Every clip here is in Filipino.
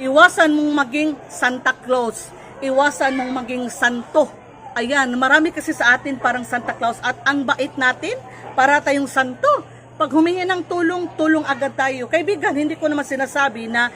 Iwasan mong maging Santa Claus. Iwasan mong maging santo. Ayan, marami kasi sa atin parang Santa Claus at ang bait natin para tayong santo. Pag humingi ng tulong, tulong agad tayo. Kaibigan, hindi ko naman sinasabi na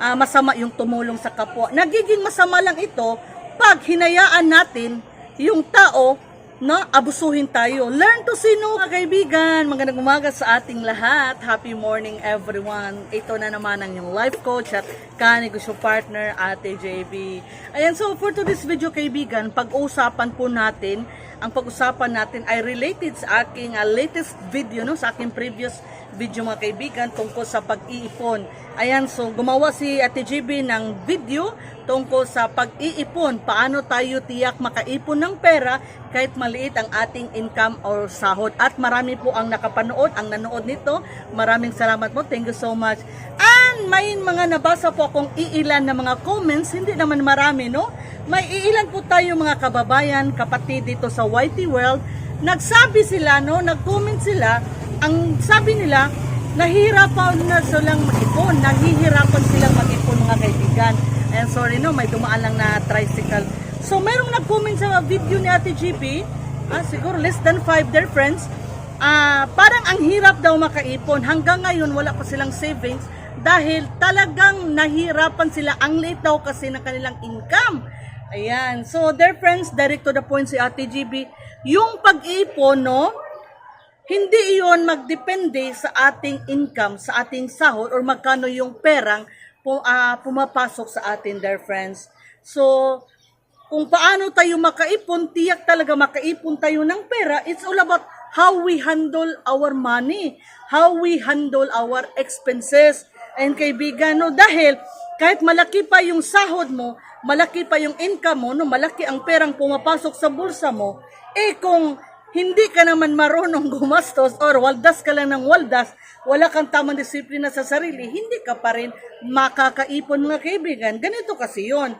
ah, masama yung tumulong sa kapwa. Nagiging masama lang ito pag hinayaan natin yung tao na abusuhin tayo. Learn to say no, mga kaibigan. Magandang umaga sa ating lahat. Happy morning, everyone. Ito na naman ang yung life coach at kanegosyo partner, Ate JB. Ayan, so for today's video, kaibigan, pag-uusapan po natin, ang pag-usapan natin ay related sa aking ah, latest video, no, sa aking previous video mga kaibigan tungkol sa pag-iipon. Ayan, so gumawa si Ate JB ng video tungkol sa pag-iipon. Paano tayo tiyak makaipon ng pera kahit maliit ang ating income or sahod. At marami po ang nakapanood, ang nanood nito. Maraming salamat po. Thank you so much. And may mga nabasa po akong iilan na mga comments. Hindi naman marami, no? May iilan po tayo mga kababayan, kapatid dito sa YT World. Nagsabi sila, no? Nag-comment sila. Ang sabi nila, nahihirapan na silang mag-ipon. Nahihirapan silang mag-ipon mga kaibigan. And sorry no, may dumaan lang na tricycle. So merong nag-comment sa video ni Ate GP, ah, siguro less than 5 their friends, ah, parang ang hirap daw makaipon. Hanggang ngayon wala pa silang savings dahil talagang nahirapan sila. Ang late daw kasi ng kanilang income. Ayan. So, their friends, direct to the point si Ate GB, yung pag-ipon, no, hindi iyon magdepende sa ating income, sa ating sahod, or magkano yung perang ah, pumapasok sa atin, dear friends. So, kung paano tayo makaipon, tiyak talaga makaipon tayo ng pera, it's all about how we handle our money, how we handle our expenses. And kaibigan, no, dahil kahit malaki pa yung sahod mo, malaki pa yung income mo, no, malaki ang perang pumapasok sa bulsa mo, eh kung hindi ka naman marunong gumastos or waldas ka lang ng waldas, wala kang tamang disiplina sa sarili, hindi ka pa rin makakaipon mga kaibigan. Ganito kasi yon.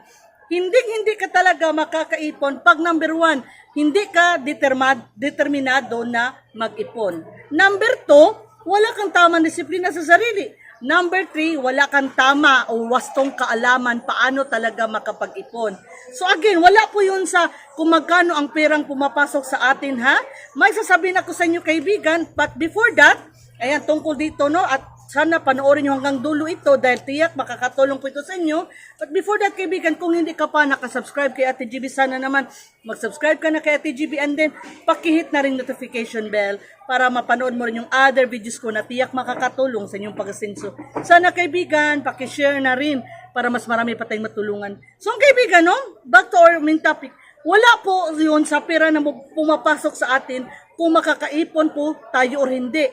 Hindi hindi ka talaga makakaipon pag number one, hindi ka determad, determinado na mag-ipon. Number two, wala kang tamang disiplina sa sarili. Number three, wala kang tama o wastong kaalaman paano talaga makapag-ipon. So again, wala po yun sa kung magkano ang perang pumapasok sa atin ha. May sasabihin ako sa inyo kaibigan, but before that, ayan tungkol dito no, at sana panoorin nyo hanggang dulo ito dahil tiyak makakatulong po ito sa inyo. But before that, kaibigan, kung hindi ka pa nakasubscribe kay Ate GB, sana naman mag-subscribe ka na kay Ate GB and then pakihit na rin notification bell para mapanood mo rin yung other videos ko na tiyak makakatulong sa inyong pag-asenso. Sana kaibigan, pakishare na rin para mas marami pa tayong matulungan. So ang kaibigan, no? back to our main topic. Wala po yun sa pera na pumapasok sa atin kung makakaipon po tayo or hindi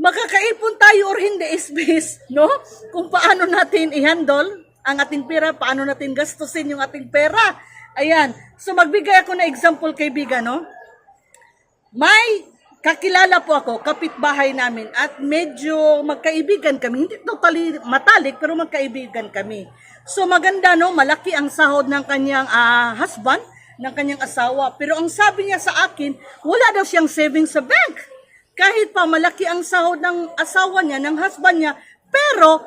makakaipon tayo or hindi is based, no? Kung paano natin i-handle ang ating pera, paano natin gastusin yung ating pera. Ayan. So magbigay ako na example kaibigan, no? May kakilala po ako, kapitbahay namin at medyo magkaibigan kami. Hindi totally matalik pero magkaibigan kami. So maganda no, malaki ang sahod ng kanyang ah, husband, ng kanyang asawa. Pero ang sabi niya sa akin, wala daw siyang savings sa bank kahit pa malaki ang sahod ng asawa niya, ng husband niya, pero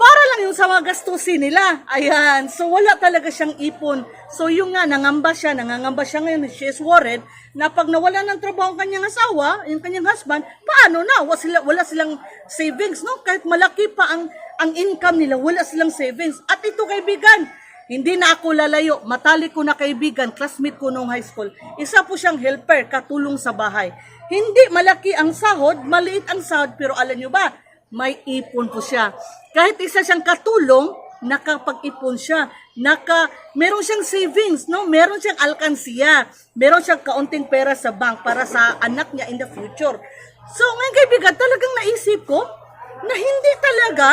para lang yung sa mga gastusin nila. Ayan. So, wala talaga siyang ipon. So, yung nga, nangamba siya, nangangamba siya ngayon, she is worried, na pag nawala ng trabaho ang kanyang asawa, yung kanyang husband, paano na? Wala, sila, wala silang savings, no? Kahit malaki pa ang, ang income nila, wala silang savings. At ito, kaibigan, hindi na ako lalayo. Matalik ko na kaibigan, classmate ko nung high school. Isa po siyang helper, katulong sa bahay. Hindi malaki ang sahod, maliit ang sahod, pero alam nyo ba, may ipon po siya. Kahit isa siyang katulong, nakapag-ipon siya. Naka, meron siyang savings, no? Meron siyang alkansiya. Meron siyang kaunting pera sa bank para sa anak niya in the future. So, ngayon kaibigan, talagang naisip ko na hindi talaga,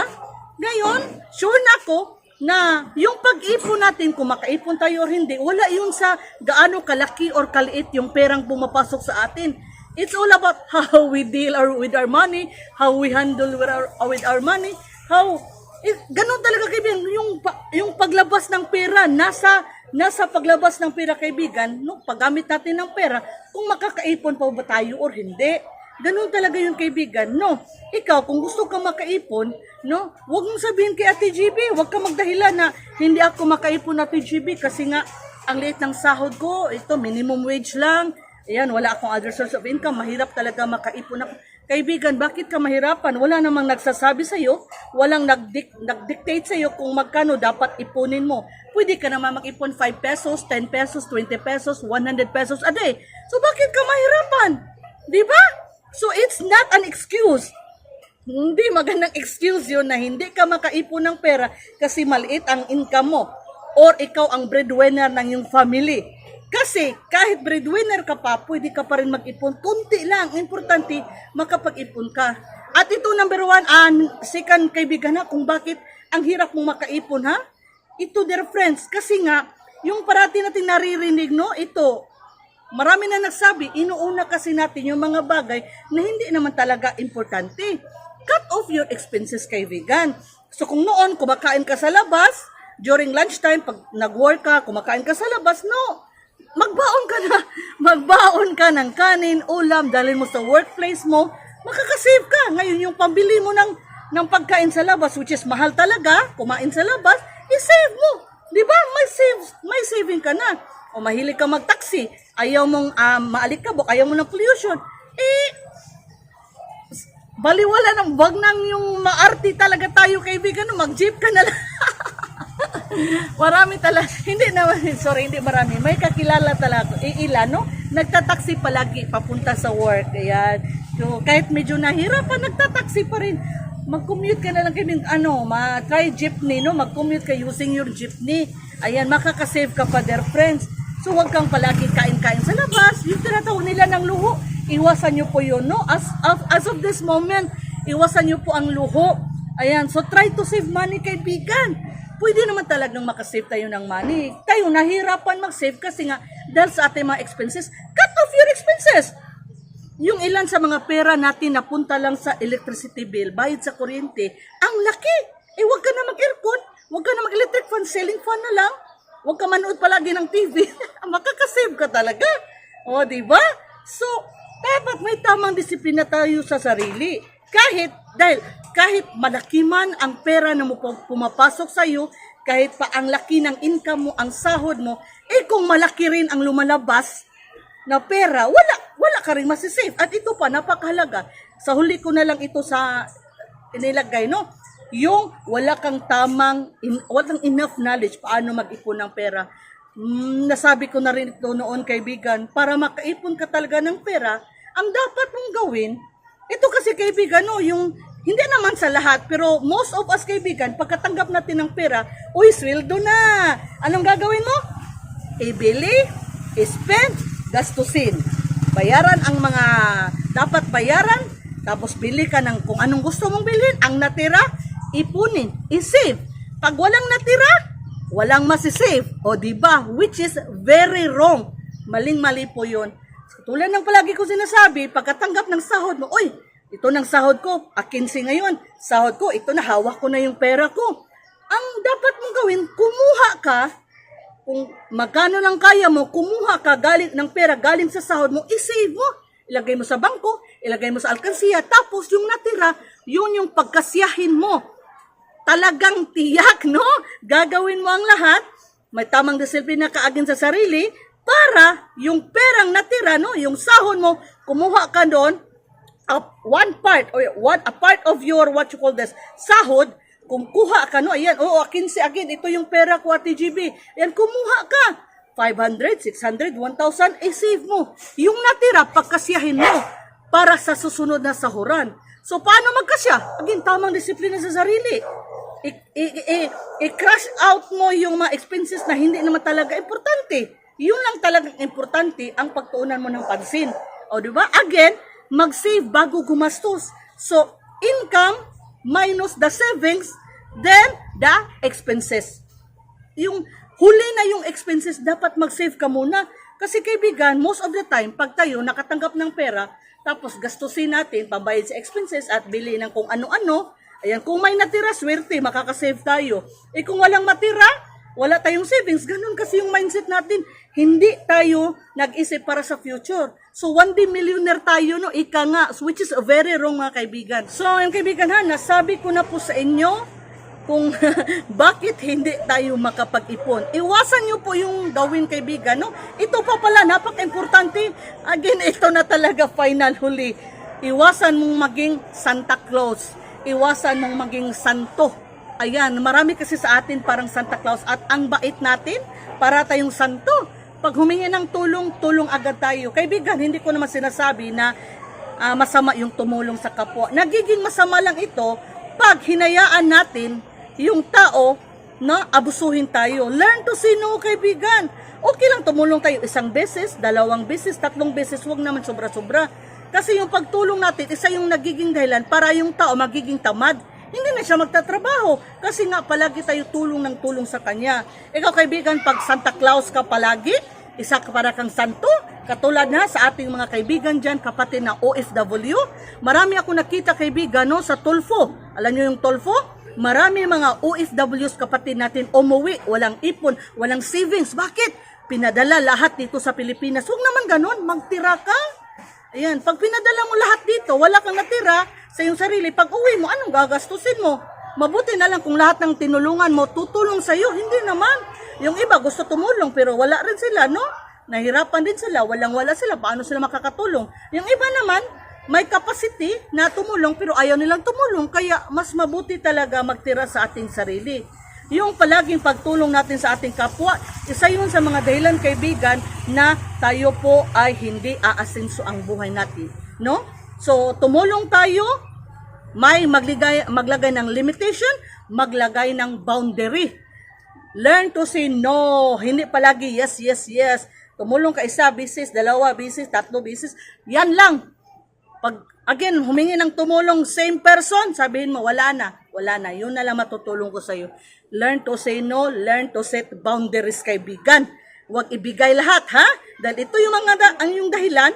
ngayon, sure na ako, na yung pag-ipon natin, kung makaipon tayo or hindi, wala yun sa gaano kalaki or kaliit yung perang pumapasok sa atin. It's all about how we deal our, with our money, how we handle with our, with our money, how eh, ganun talaga kaibigan, yung yung paglabas ng pera nasa nasa paglabas ng pera kaibigan, no, paggamit natin ng pera, kung makakaipon pa ba tayo or hindi. Ganun talaga yung kaibigan. No, ikaw, kung gusto ka makaipon, no, huwag mong sabihin kay Ate GB, huwag ka magdahilan na hindi ako makaipon Ate GB kasi nga, ang liit ng sahod ko, ito, minimum wage lang. Ayan, wala akong other source of income. Mahirap talaga makaipon. Kaibigan, bakit ka mahirapan? Wala namang nagsasabi sa'yo. Walang nagdic- nagdictate sa'yo kung magkano dapat ipunin mo. Pwede ka naman mag-ipon 5 pesos, 10 pesos, 20 pesos, 100 pesos a day. So bakit ka mahirapan? Di ba? So it's not an excuse. Hindi magandang excuse yun na hindi ka makaipon ng pera kasi maliit ang income mo or ikaw ang breadwinner ng iyong family. Kasi kahit breadwinner ka pa, pwede ka pa rin mag-ipon. Kunti lang. Importante, makapag-ipon ka. At ito number one, and second kaibigan na kung bakit ang hirap mong makaipon ha? Ito dear friends, kasi nga, yung parati natin naririnig, no, ito, Marami na nagsabi, inuuna kasi natin yung mga bagay na hindi naman talaga importante. Cut off your expenses kay vegan. So kung noon, kumakain ka sa labas, during lunchtime, pag nag-work ka, kumakain ka sa labas, no. Magbaon ka na. Magbaon ka ng kanin, ulam, dalhin mo sa workplace mo, makakasave ka. Ngayon, yung pambili mo ng, ng pagkain sa labas, which is mahal talaga, kumain sa labas, i-save mo. Di ba? May, save, may saving ka na o mahilig ka mag-taxi, ayaw mong um, maalikabok, ayaw mo ng pollution, eh, baliwala ng wag nang yung maarti talaga tayo kaibigan, mag-jeep ka na lang. Marami talaga, hindi naman, sorry, hindi marami, may kakilala talaga, iila, no? Nagtataksi palagi papunta sa work, ayan. So, kahit medyo nahirapan, nagtataksi pa rin. Mag-commute ka na lang kayo, ano, ma-try jeepney, no? Mag-commute ka using your jeepney. Ayan, makakasave ka pa, dear friends. So, huwag kang palagi kain-kain sa labas. Yung tinatawag nila ng luho, iwasan nyo po yun, no? As of, as of this moment, iwasan nyo po ang luho. Ayan, so try to save money, kaibigan. Pwede naman talagang makasave tayo ng money. Tayo nahirapan mag-save kasi nga, dahil sa ating mga expenses, cut off your expenses. Yung ilan sa mga pera natin napunta lang sa electricity bill, bayad sa kuryente, ang laki. Eh, huwag ka na mag-aircon, huwag ka na mag-electric fan, ceiling fan na lang. Huwag ka manood palagi ng TV. Makakasave ka talaga. O, di ba? So, dapat may tamang disiplina tayo sa sarili. Kahit, dahil, kahit malaki man ang pera na mo pu- pumapasok sa iyo, kahit pa ang laki ng income mo, ang sahod mo, eh kung malaki rin ang lumalabas na pera, wala, wala ka rin masisave. At ito pa, napakahalaga. Sa huli ko na lang ito sa inilagay, no? Yung wala kang tamang, in, walang enough knowledge paano mag-ipon ng pera. Mm, nasabi ko na rin ito noon, kaibigan, para makaipon ka talaga ng pera, ang dapat mong gawin, ito kasi kaibigan, no, yung, hindi naman sa lahat, pero most of us kaibigan, pagkatanggap natin ng pera, uy, sweldo na! Anong gagawin mo? ibili, spend, gastusin. Bayaran ang mga dapat bayaran, tapos bili ka ng kung anong gusto mong bilhin. Ang natira, ipunin, isave. Pag walang natira, walang masisave. O di ba? Which is very wrong. Maling-mali po yun. Tulad ng palagi ko sinasabi, pagkatanggap ng sahod mo, oy, ito ng sahod ko, akin si ngayon, sahod ko, ito na, hawak ko na yung pera ko. Ang dapat mong gawin, kumuha ka kung magkano lang kaya mo, kumuha ka galing ng pera galing sa sahod mo, isave mo. Ilagay mo sa bangko, ilagay mo sa alkansiya, tapos yung natira, yun yung pagkasyahin mo. Talagang tiyak, no? Gagawin mo ang lahat, may tamang disiplina ka agin sa sarili, para yung perang natira, no? Yung sahod mo, kumuha ka doon, a one part or one a part of your what you call this sahod. Kung kuha ka no ayan oo akin si akin ito yung pera ko at TGB ayan kumuha ka. 500 600 1,000 eh save mo. Yung natira pagkasyahin mo para sa susunod na sahuran. So paano magkasya? Again tamang disiplina sa sarili. I- i- i- i-crash out mo yung mga expenses na hindi naman talaga importante yun lang talagang importante ang pagtuunan mo ng pansin o di ba again mag-save bago gumastos. So, income minus the savings, then the expenses. Yung huli na yung expenses, dapat mag-save ka muna. Kasi kaibigan, most of the time, pag tayo nakatanggap ng pera, tapos gastusin natin, pambayad sa expenses at bili ng kung ano-ano, ayan, kung may natira, swerte, makakasave tayo. Eh kung walang matira, wala tayong savings. Ganun kasi yung mindset natin. Hindi tayo nag-isip para sa future. So, one day millionaire tayo, no? Ika nga, which is very wrong, mga kaibigan. So, yung kaibigan ha, nasabi ko na po sa inyo kung bakit hindi tayo makapag-ipon. Iwasan nyo po yung gawin, kaibigan, no? Ito pa pala, napaka-importante. Again, ito na talaga final huli. Iwasan mong maging Santa Claus. Iwasan mong maging santo. Ayan, marami kasi sa atin parang Santa Claus at ang bait natin para tayong santo. Pag humingi ng tulong, tulong agad tayo. Kaibigan, hindi ko naman sinasabi na ah, masama yung tumulong sa kapwa. Nagiging masama lang ito pag hinayaan natin yung tao na abusuhin tayo. Learn to say no, kaibigan. Okay lang tumulong tayo isang beses, dalawang beses, tatlong beses, wag naman sobra-sobra. Kasi yung pagtulong natin, isa yung nagiging dahilan para yung tao magiging tamad. Hindi na siya magtatrabaho kasi nga palagi tayo tulong ng tulong sa kanya. Ikaw kaibigan, pag Santa Claus ka palagi, isa ka para kang santo, katulad na sa ating mga kaibigan dyan, kapatid na OFW. Marami ako nakita kaibigan no, sa Tulfo. Alam niyo yung Tulfo? Marami mga OFWs kapatid natin umuwi, walang ipon, walang savings. Bakit? Pinadala lahat dito sa Pilipinas. Huwag naman ganun, magtira ka. Ayan, pag pinadala mo lahat dito, wala kang natira sa iyong sarili, pag uwi mo, anong gagastusin mo? Mabuti na lang kung lahat ng tinulungan mo tutulong sa iyo, hindi naman. Yung iba gusto tumulong pero wala rin sila, no? Nahirapan din sila, walang-wala sila, paano sila makakatulong? Yung iba naman, may capacity na tumulong pero ayaw nilang tumulong, kaya mas mabuti talaga magtira sa ating sarili. Yung palaging pagtulong natin sa ating kapwa, isa yun sa mga dahilan kaibigan na tayo po ay hindi aasenso ang buhay natin. No? So, tumulong tayo, may magligay, maglagay ng limitation, maglagay ng boundary. Learn to say no. Hindi palagi yes, yes, yes. Tumulong ka isa, bisis, dalawa, bisis, tatlo, bisis. Yan lang. Pag, again, humingi ng tumulong, same person, sabihin mo, wala na. Wala na. Yun na lang matutulong ko sa'yo. Learn to say no, learn to set boundaries, kaibigan. Huwag ibigay lahat, ha? Dahil ito yung mga da- ang yung dahilan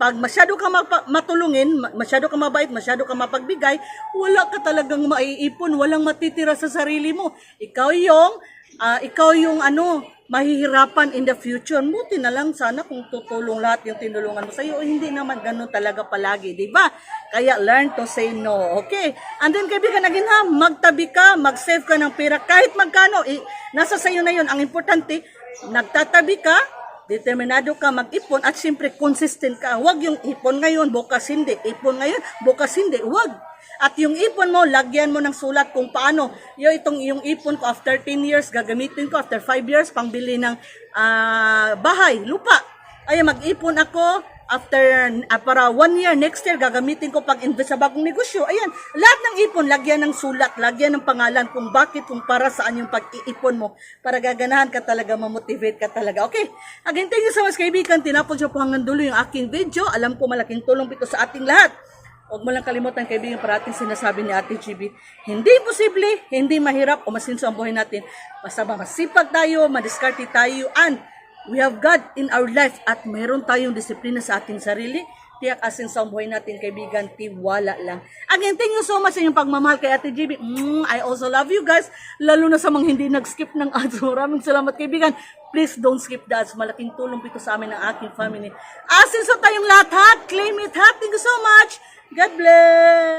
pag masyado ka matulungin, ma- masyado ka mabait, masyado ka mapagbigay, wala ka talagang maiipon, walang matitira sa sarili mo. Ikaw yung, ah, ikaw yung ano, mahihirapan in the future. Buti na lang sana kung tutulong lahat yung tinulungan mo sa iyo. Hindi naman ganun talaga palagi, di ba? Kaya learn to say no, okay? And then kaibigan, again ha, magtabi ka, mag-save ka ng pera, kahit magkano, eh, nasa sayo na yun. Ang importante, nagtatabi ka, determinado ka mag-ipon at siyempre consistent ka. Huwag yung ipon ngayon, bukas hindi. Ipon ngayon, bukas hindi. Huwag. At yung ipon mo, lagyan mo ng sulat kung paano. Yung itong yung ipon ko after 10 years, gagamitin ko after 5 years pangbili ng ah, bahay, lupa. Ay mag-ipon ako after ah, para one year, next year, gagamitin ko pag-invest sa bagong negosyo. Ayan, lahat ng ipon, lagyan ng sulat, lagyan ng pangalan kung bakit, kung para saan yung pag-iipon mo. Para gaganahan ka talaga, mamotivate ka talaga. Okay, again, thank you so much kaibigan. Tinapos siya po hanggang dulo yung aking video. Alam ko malaking tulong ito sa ating lahat. Huwag mo lang kalimutan kaibigan parating sinasabi ni Ate GB, hindi posible, hindi mahirap o masinso ang buhay natin. Basta ba masipag tayo, madiskarte tayo, and we have God in our life at mayroon tayong disiplina sa ating sarili. Tiyak asin sa buhay natin, kaibigan, tiwala lang. Again, thank you so much sa inyong pagmamahal kay Ate GB. Mm, I also love you guys, lalo na sa mga hindi nag-skip ng ads. Maraming salamat, kaibigan. Please don't skip the ads. Malaking tulong po ito sa amin ng aking family. Asin sa tayong lahat, ha? Claim it, ha? Thank you so much. God bless.